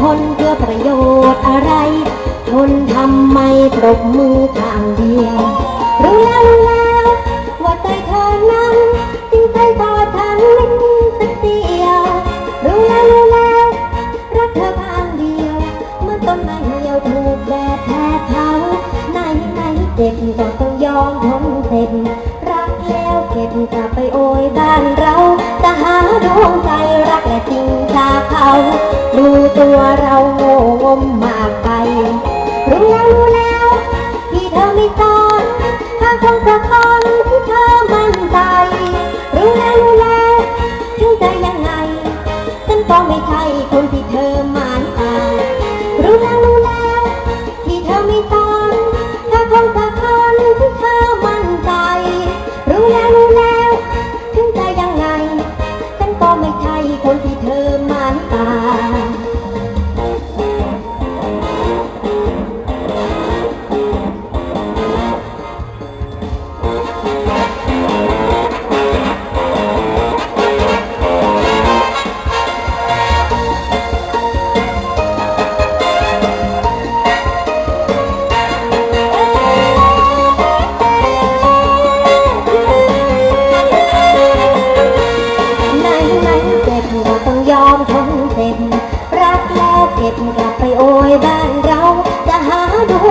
ทนเพื่อประโยชน์อะไร ทนทำไมปรบมือข้างเดียว รู้แล้วรู้แล้วว่าใจเธอนั้นจริงใจต่อฉันลิ้นสักเดียว รู้แล้วรู้แล้วรักเธอข้างเดียว เมื่อต้นไม้เหี่ยวถูกแดดแผดเผาไหนไหนเจ็บก็ต้องยอมทนเจ็บรักแล้วเก็บกลับไปโอยบ้านเราจะหาดวงใจรักและจริงจากเขา ดูตัวเราโง่งมมากไป รู้แล้วรู้แล้วที่เธอไม่ต้อง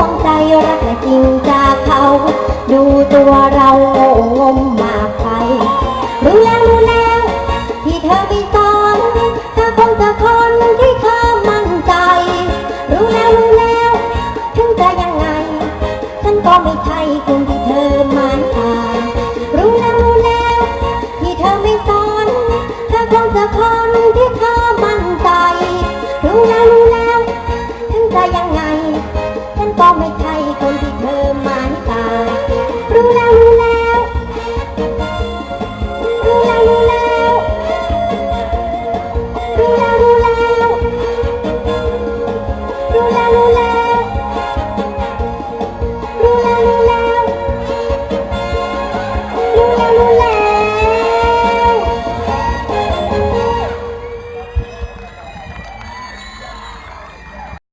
งใจรักและจริงจากเขา ดูตัวเราโง่งมมาไป รู้แล้วรู้แล้ว ที่เธอไปสอนถ้าคงจะคนที่เธอมั่นใจ รู้แล้วรู้แล้ว ถึงจะยังไง ฉันก็ไม่ใช่คนที่เธอหมายตงรู้แล้วรู้แล้ว ที่เธอไม่สอนถ้าคงจะคน